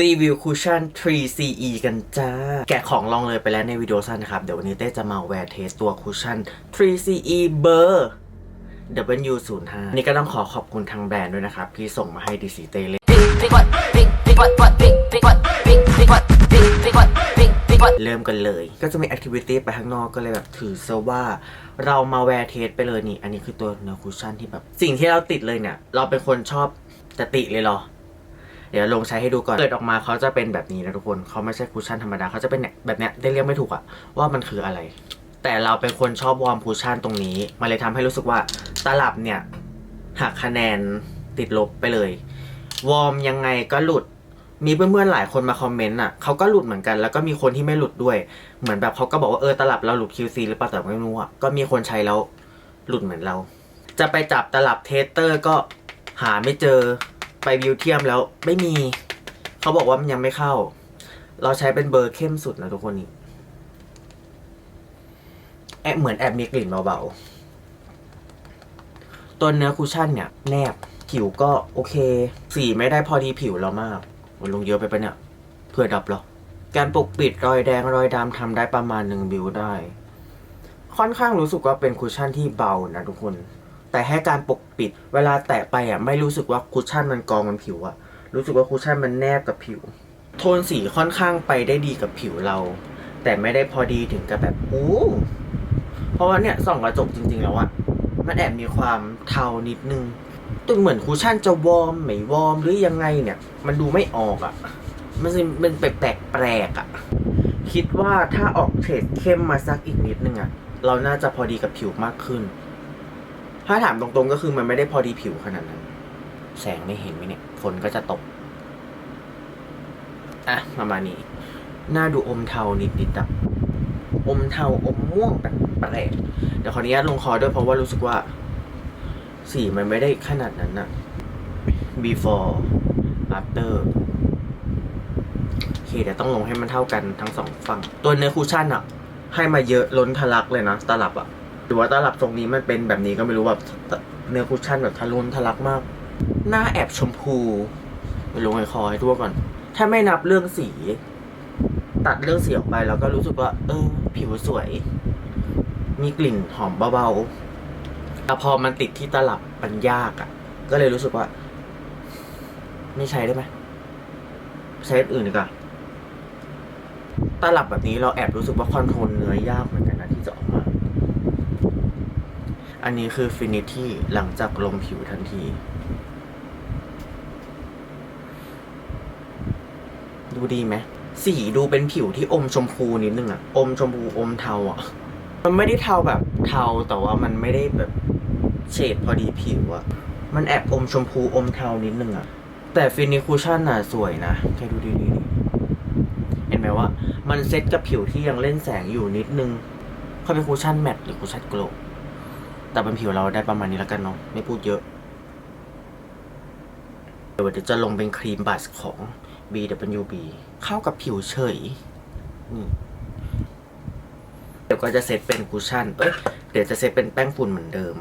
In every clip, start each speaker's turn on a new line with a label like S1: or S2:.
S1: รีวิวคุชชั่น 3CE กันจ้า แกะของลองเลยไปแล้วในวิดีโอสั้นนะครับ เดี๋ยววันนี้เต้จะมาแวร์เทสตัวคุชชั่น 3CE เบอร์ W05 นี่ก็ต้องขอขอบคุณทางแบรนด์ด้วยนะครับ ที่ส่งมาให้ดีซีเต้เล่นเริ่มกันเลย ก็จะมีแอคทิวิตี้ไปข้างนอกก็เลยแบบถือซะว่า เรามาแวร์เทสไปเลยนี่ อันนี้คือตัวเนื้อคุชชั่นที่แบบ สิ่งที่เราติดเลยเนี่ย เราเป็นคนชอบจะติเลยเหรอ เดี๋ยวลงใช้ให้ดูก่อน เปิดออกมาเขาจะเป็นแบบนี้นะทุกคนเขาไม่ใช่คุชชั่นธรรมดาเขาจะเป็นแบบเนี้ยได้เรียกไม่ถูกอะว่ามันคืออะไร แต่เราเป็นคนชอบวอร์มคุชชั่นตรงนี้มันเลยทำให้รู้สึกว่าตลับเนี่ยหักคะแนนติดลบไปเลย วอร์มยังไงก็หลุดมีเพื่อนๆหลายคนมาคอมเมนต์อะเขาก็หลุดเหมือนกัน แล้วก็มีคนที่ไม่หลุดด้วย เหมือนแบบเขาก็บอกว่าเออตลับเราหลุด QC หรือเปล่าแต่ไม่รู้อะก็มีคนใช้แล้วหลุดเหมือนเรา จะไปจับตลับเทสเตอร์ก็หาไม่เจอ ไปวิวเทียมแล้วไม่มี เขาบอกว่ามันยังไม่เข้า เราใช้เป็นเบอร์เข้มสุดนะทุกคนนี่แอบเหมือนแอบมีกลิ่นเบาๆ ตัวเนื้อคุชชั่นเนี่ย แนบ ผิวก็โอเค สีไม่ได้พอดีผิวเรามากมันลงเยอะไปปะเนี่ยเพื่อดับหรอ การปกปิดรอยแดงรอยดำทำได้ประมาณหนึ่งบิวได้ ค่อนข้างรู้สึกว่าเป็นคุชชั่นที่เบานะทุกคน แต่แค่การปกปิด เวลาแตะไปอะไม่รู้สึกว่าคุชชั่นมันกองบนผิวอะ รู้สึกว่าคุชชั่นมันแนบกับผิว โทนสีค่อนข้างไปได้ดีกับผิวเรา แต่ไม่ได้พอดีถึงกับแบบโอ้เพราะว่าเนี่ยส่องกระจกจริงๆแล้วอะมันแอบมีความเทานิดนึงตัวเหมือนคุชชั่นจะวอร์มไม่วอร์มหรือยังไงเนี่ย มันดูไม่ออกอะ มันเป็นแปลกแปลกๆอะคิดว่าถ้าออกเฉดเข้มมาสักอีกนิดนึงอะ เราน่าจะพอดีกับผิวมากขึ้น ถ้าถามตรงๆก็คือมันไม่ได้พอดีผิวขนาดนั้น แสงไม่เห็นไหมเนี่ย ฝนก็จะตก อะประมาณนี้ หน้าดูอมเทานิดๆอะอมเทาอมม่วงแปลกๆเดี๋ยวขออนุญาตลงคอด้วยเพราะว่ารู้สึกว่า สีมันไม่ได้ขนาดนั้นนะ before after โอเคเดี๋ยวต้องลงให้มันเท่ากันทั้งสองฝั่ง ตัวเนื้อคูชั่นอะให้มาเยอะล้นทะลักเลยนะตลับอะ รือว่าตลับตรงนี้มันเป็นแบบนี้ก็ไม่รู้แบบเนื้อคูชั่นแบบทะลุนทะลักมาก หน้าแอบชมพูไปลงให้คอให้ทั่วก่อน ถ้าไม่นับเรื่องสี ตัดเรื่องสีออกไปแล้วก็รู้สึกว่า เออ ผิวสวย มีกลิ่นหอมเบาๆแต่พอมันติดที่ตลับมันยากอะ่ะ ก็เลยรู้สึกว่า ไม่ใช้ได้ไหมใช้อันอื่นดีกว่าตลับแบบนี้เราแอบรู้สึกว่าคอนโทรลเนื้อยากเหมือนกันนะที่จะออกมา อันนี้คือฟินิชที่หลังจากลงผิวทันที ดูดีไหมสีดูเป็นผิวที่อมชมพูนิดนึงอะอมชมพูอมเทาอะมันไม่ได้เทาแบบเทาแต่ว่ามันไม่ได้แบบเฉดพอดีผิวอะมันแอบอมชมพูอมเทานิดนึงอะแต่ฟินิคูชั่นอะสวยนะแค่ดูดีๆเห็นไหมว่า มันเซ็ตกับผิวที่ยังเล่นแสงอยู่นิดนึงเขาเป็นคูชั่นแมตต์หรือคูชั่นโกลว์ แต่เป็นผิวเราได้ประมาณนี้แล้วกันเนาะไม่พูดเยอะ เดี๋ยวจะลงเป็นครีมบัสของ BWB เข้ากับผิวเฉยเดี๋ยวก็จะเซตเป็นคุชชั่น เอ้ยเดี๋ยวจะเซตเป็นแป้งฝุ่นเหมือนเดิม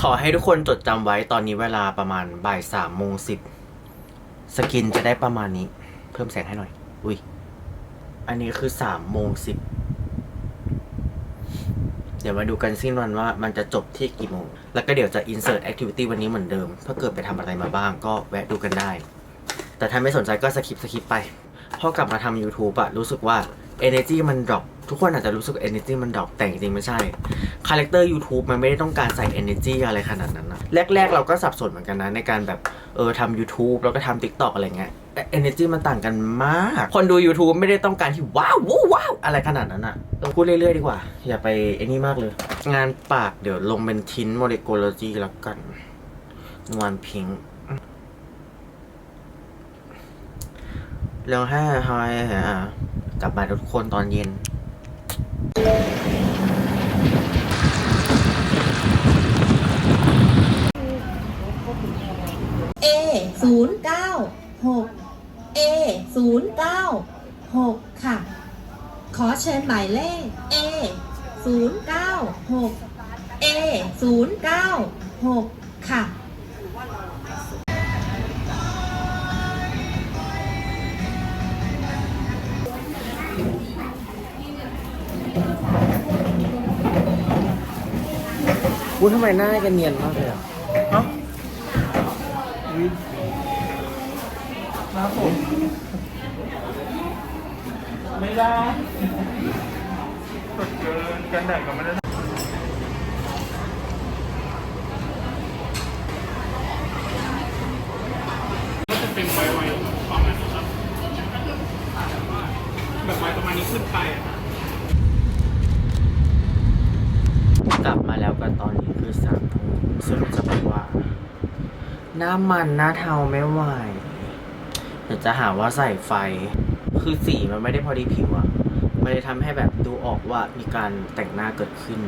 S1: ขอให้ทุกคนจดจำไว้ตอนนี้เวลาประมาณบ่ายสามโมงสิบสกินจะได้ประมาณนี้ เพิ่มแสงให้หน่อย อุ้ย อันนี้คือสามโมงสิบ เดี๋ยวมาดูกันสิ้นวันว่ามันจะจบที่กี่โมง แล้วก็เดี๋ยวจะ insert activity วันนี้เหมือนเดิม ถ้าเกิดไปทำอะไรมาบ้างก็แวะดูกันได้ แต่ถ้าไม่สนใจก็สคิปสคิปไป พอกลับมาทำ YouTube อะรู้สึกว่า energy มัน drop ทุกคนอาจจะรู้สึก energy มัน drop แต่จริงๆไม่ใช่ คาแรคเตอร์ YouTube มันไม่ได้ต้องการใส่ energy อะไรขนาดนั้นนะแรกๆ เราก็สับสนเหมือนกันนะในการแบบเออทำ YouTube แล้วก็ทำ TikTok อะไรเงี้ย energy มันต่างกันมาก คนดู YouTube ไม่ได้ต้องการที่ว้าววู้ว้าวอะไรขนาดนั้นอะต้องพูดเรื่อย ๆ ดีกว่า อย่าไปไอ้นี่มากเลย งานปากเดี๋ยวลงเป็นทิ้นโมเลกุลจีแล้วกันงานพิงค์เรื่องห้าฮอยฮะกลับมาทุกคนตอนเย็น
S2: A ศูนย์เก้าหก 096 ค่ะ ขอเชิญหมายเลข A 096 A 096 ค่ะ
S1: วุ้นทำไมหน้าแกเนียนมากเลยอะฮะ
S3: ครับผม ไม่ได้สดเกินกันแดดก็ไม่ได้ก็จะเป็นไวๆประมาณนี้ครับแบบไวประมาณนี้ขึ้นไปอะ
S1: กลับมาแล้วกันตอนนี้คือสามทุ่มซึ่งจะบอกว่า หน้ามันหน้าเทาไม่ไหวเดี๋ยวจะหาว่าใส่ไฟ คือสีมันไม่ได้พอดีผิวอะมันเลยทำให้แบบดูออกว่ามีการแต่งหน้าเกิดขึ้น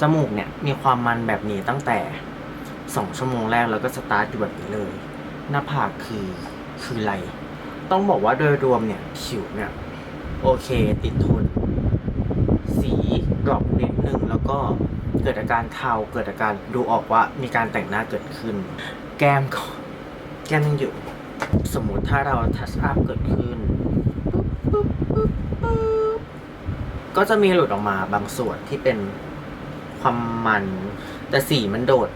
S1: จมูกเนี่ยมีความมันแบบนี้ตั้งแต่สองชั่วโมงแรกแล้วก็สตาร์ทอยู่แบบนี้เลย หน้าผากคือคือไร ต้องบอกว่าโดยรวมเนี่ยผิวเนี่ยโอเคติดทน สีดรอปนิดนึงแล้วก็เกิดอาการเทาเกิดอาการดูออกว่ามีการแต่งหน้าเกิดขึ้น แก้มก็แก้มยังอยู่ สมมติถ้าเราทัชอัพเกิดขึ้นปุ๊บปุ๊บปุ๊บปุ๊บ ก็จะมีหลุดออกมาบางส่วนที่เป็นความมัน แต่สีมันโดด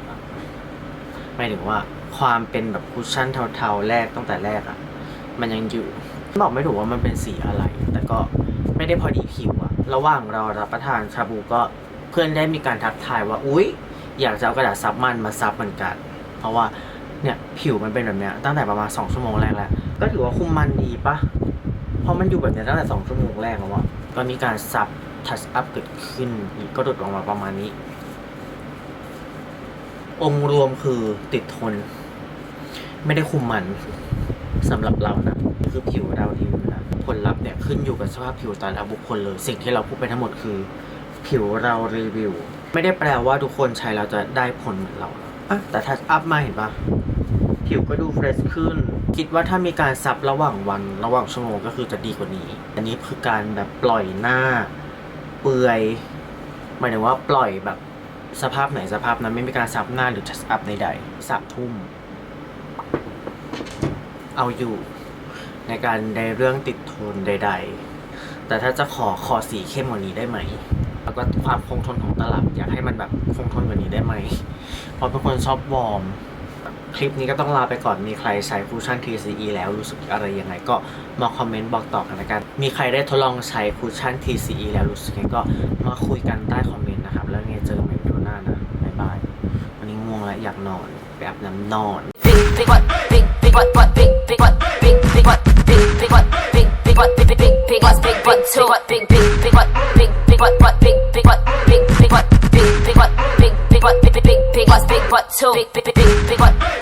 S1: หมายถึงว่าความเป็นแบบคุชชั่นเทาๆแรกตั้งแต่แรกอะมันยังอยู่บอกไม่ถูกว่ามันเป็นสีอะไร แต่ก็ไม่ได้พอดีผิวอะระหว่างเรารับประทานชาบูก็เพื่อนได้มีการทักทายว่า อุ๊ย อยากจะเอากระดาษซับมันมาซับเหมือนกัน เพราะว่าเนี่ยผิวมันเป็นแบบเนี้ยตั้งแต่ประมาณสองชั่วโมงแรกแล้ว ก็ถือว่าคุมมันดีปะเพราะมันอยู่แบบเนี้ยตั้งแต่สองชั่วโมงแรกแล้วอะ ก็มีการซับทัชอัพเกิดขึ้นก็หลุดออกมาประมาณนี้ องค์รวมคือติดทน ไม่ได้คุมมันสำหรับเรานะคือผิวเราดีนะผลลัพธ์เนี่ยขึ้นอยู่กับสภาพผิวแต่ละบุคคลเลยสิ่งที่เราพูดไปทั้งหมดคือ ผิวเรารีวิว ไม่ได้แปลว่าทุกคนใช้แล้วจะได้ผลเหมือนเราอะแต่ทัชอัพมาเห็นปะผิวก็ดูเฟรชขึ้น คิดว่าถ้ามีการซับระหว่างวันระหว่างชั่วโมงก็คือจะดีกว่านี้ อันนี้คือการแบบปล่อยหน้า เปื่อยหมายถึงว่าปล่อยแบบสภาพไหนสภาพนั้นไม่มีการซับหน้าหรือทัชอัพใดๆสามทุ่ม เอาอยู่ในการในเรื่องติดโทนใด ๆ แต่ถ้าจะขอขอสีเข้มกว่านี้ได้ไหม แล้วก็ความคงทนของตลับอยากให้มันแบบคงทนกว่านี้ได้ไหมเพราะเป็นคนชอบวอร์ม คลิปนี้ก็ต้องลาไปก่อนมีใครใช้คูชั่น TCE แล้วรู้สึกอะไรยังไง ก็มาคอมเมนต์บอกต่อกันละกัน มีใครได้ทดลองใช้คูชั่น TCE แล้วรู้สึกยังไงก็มาคุยกันใต้คอมเมนต์นะครับ แล้วไงเจอกันใหม่วิดีโอหน้านะบ๊ายบายวันนี้ง่วงแล้วอยากนอนไปอาบน้ำนอน
S4: big big what big big what what big big what big big what big big what big big what big big big big what big what two what big big big what big big what what big big what big big what big big what big big what big big big big what big what two big big big